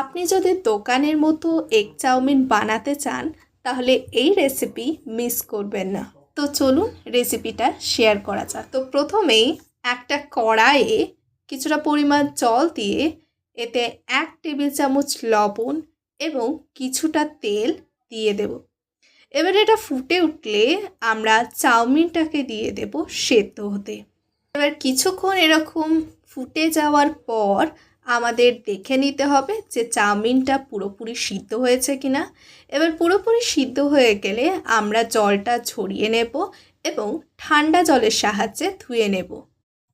আপনি যদি দোকানের মতো এগ চাউমিন বানাতে চান, তাহলে এই রেসিপি মিস করবেন না। তো চলুন রেসিপিটা শেয়ার করা যাক। তো প্রথমেই একটা কড়াইয়ে কিছুটা পরিমাণ জল দিয়ে এতে এক টেবিল চামচ লবণ এবং কিছুটা তেল দিয়ে দেব। এবার এটা ফুটে উঠলে আমরা চাউমিনটাকে দিয়ে দেব সেদ্ধ হতে। এবার কিছুক্ষণ এরকম ফুটে যাওয়ার পর আমাদের দেখে নিতে হবে যে চাউমিনটা পুরোপুরি সিদ্ধ হয়েছে কিনা। এবার পুরোপুরি সিদ্ধ হয়ে গেলে আমরা জলটা ছড়িয়ে নেব এবং ঠান্ডা জলের সাহায্যে ধুয়ে নেব।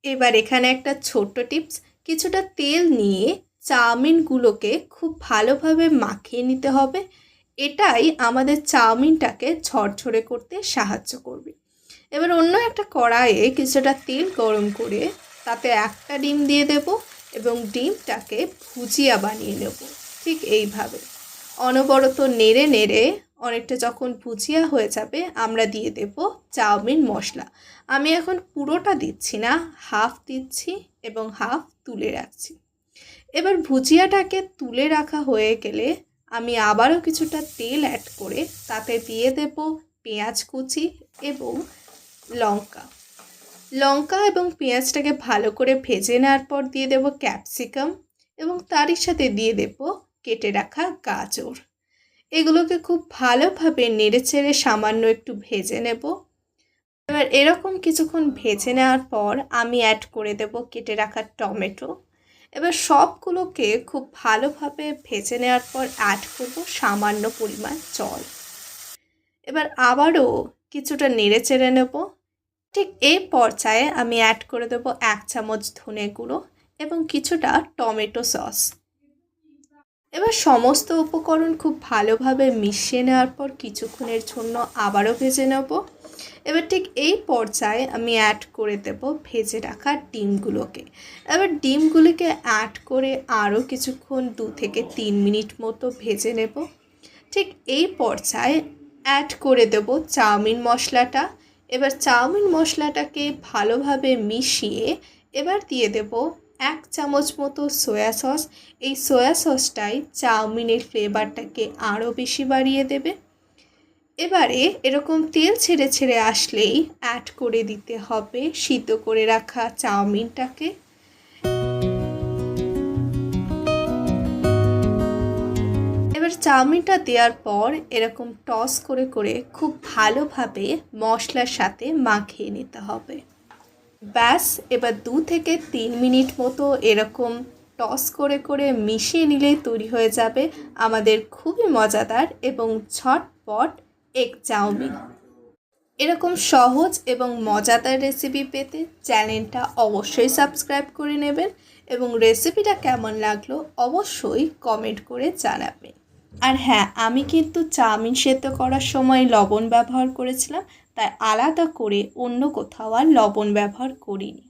এবার এখানে একটা ছোট্ট টিপস, কিছুটা তেল নিয়ে চাউমিনগুলোকে খুব ভালোভাবে মাখিয়ে নিতে হবে। এটাই আমাদের চাউমিনটাকে ঝরঝরে করতে সাহায্য করবে। এবার অন্য একটা কড়াইয়ে কিছুটা তেল গরম করে তাতে একটা ডিম দিয়ে দেব। এবং ডিমটাকে ভুজিয়া বানিয়ে নেব। ঠিক এইভাবে। অনবরত নেড়ে নেড়ে অনেকটা যখন ভুজিয়া হয়ে যাবে, আমরা দিয়ে দেব চাউমিন মশলা। আমি এখন পুরোটা দিচ্ছি না, হাফ দিচ্ছি এবং হাফ তুলে রাখছি। এবার ভুজিয়াটাকে তুলে রাখা হয়ে গেলে আমি আবারও কিছুটা তেল অ্যাড করে তাতে দিয়ে দেব পেঁয়াজ কুচি এবং লঙ্কা। লঙ্কা এবং পেঁয়াজটাকে ভালো করে ভেজে নেওয়ার পর দিয়ে দেব ক্যাপসিকাম এবং তারই সাথে দিয়ে দেব কেটে রাখা গাজর। এগুলোকে খুব ভালোভাবে নেড়েচেড়ে সামান্য একটু ভেজে নেব। এবার এরকম কিছুক্ষণ ভেজে নেওয়ার পর আমি অ্যাড করে দেব কেটে রাখা টমেটো। এবার সবগুলোকে খুব ভালোভাবে ভেজে নেওয়ার পর অ্যাড করব সামান্য পরিমাণ জল। এবার আবারও কিছুটা নেড়ে চেড়ে নেব। ঠিক এই পর্যায়ে আমি অ্যাড করে দেব এক চামচ ধনে গুঁড়ো এবং কিছুটা টমেটো সস। এবার সমস্ত উপকরণ খুব ভালোভাবে মিশিয়ে নেওয়ার পর কিছুক্ষণের জন্য আবারও ভেজে নেব। এবার ঠিক এই পর্যায়ে আমি অ্যাড করে দেব ভেজে রাখা ডিমগুলোকে। এবার ডিমগুলিকে অ্যাড করে আরও কিছুক্ষণ দু থেকে তিন মিনিট মতো ভেজে নেব। ঠিক এই পর্যায়ে অ্যাড করে দেব চাউমিন মশলাটা। এবার চাউমিন মশলাটাকে ভালোভাবে মিশিয়ে এবার দিয়ে দেব এক চামচ মতো সয়া সস। এই সয়া সসটাই চাউমিনের ফ্লেভারটাকে আরও বেশি বাড়িয়ে দেবে। এবারে এরকম তেল ছেড়ে ছেড়ে আসলেই অ্যাড করে দিতে হবে। সিদ্ধ করে রাখা চাউমিনটাকে। এবার চাউমিনটা দেওয়ার পর এরকম টস করে করে খুব ভালোভাবে মশলার সাথে মাখিয়ে নিতে হবে। ব্যাস, এবার দু থেকে তিন মিনিট মতো এরকম টস করে করে মিশিয়ে নিলেই তৈরি হয়ে যাবে আমাদের খুবই মজাদার এবং ঝটপট এগ চাউমিন। এরকম সহজ এবং মজাদার রেসিপি পেতে চ্যানেলটা অবশ্যই সাবস্ক্রাইব করে নেবেন এবং রেসিপিটা কেমন লাগল অবশ্যই কমেন্ট করে জানাবেন। আর হ্যাঁ আমি কিন্তু চাউমিন সেদ্ধ করার সময় লবণ ব্যবহার করেছিলাম, তাই আলাদা করে অন্য কোথাও আর লবণ ব্যবহার করিনি।